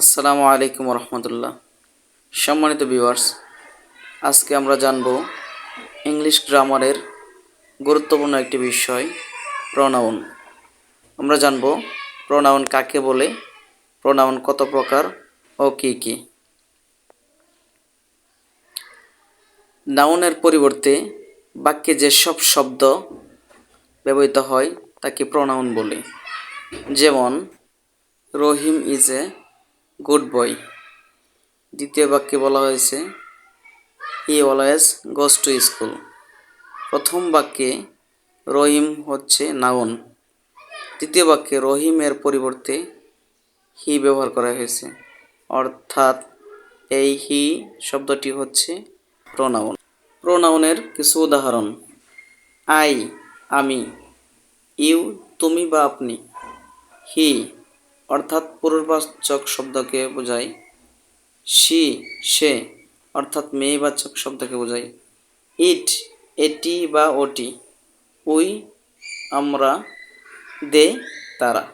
আসসালামু আলাইকুম রহমতুল্লাহ সম্মানিত ভিউয়ার্স, আজকে আমরা জানব ইংলিশ গ্রামারের গুরুত্বপূর্ণ একটি বিষয় প্রনাউন আমরা জানব প্রনাউন কাকে বলে প্রনাউন কত প্রকার ও কী কী। নাউনের পরিবর্তে বাক্যে যেসব শব্দ ব্যবহৃত হয়, তাকে প্রনাউন বলে। যেমন, রহিম ইজ এ গুড বয়। দ্বিতীয় বাক্যে বলা হয়েছে he always goes to school. প্রথম বাক্যে রহিম হচ্ছে নাউন। তৃতীয় বাক্যে রহিমের পরিবর্তে হি ব্যবহার করা হয়েছে, অর্থাৎ এই হি শব্দটি হচ্ছে প্রোনাউন। প্রোনাউনের কিছু উদাহরণ, আই, আমি। ইউ, তুমি বা আপনি? হি অর্থাৎ পুরুষবাচক শব্দকে বোঝায়। সি সে, অর্থাৎ মেয়েবাচক শব্দকে বোঝায়। ইট, এটি বা ওটি, উই, আমরা, দে, তারা।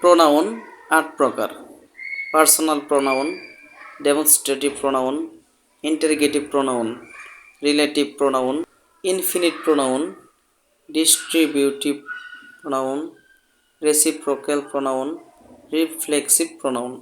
প্রোনাউন, আট প্রকার। Personal pronoun, demonstrative pronoun, interrogative pronoun, relative pronoun, infinite pronoun, distributive pronoun reciprocal pronoun reflexive pronoun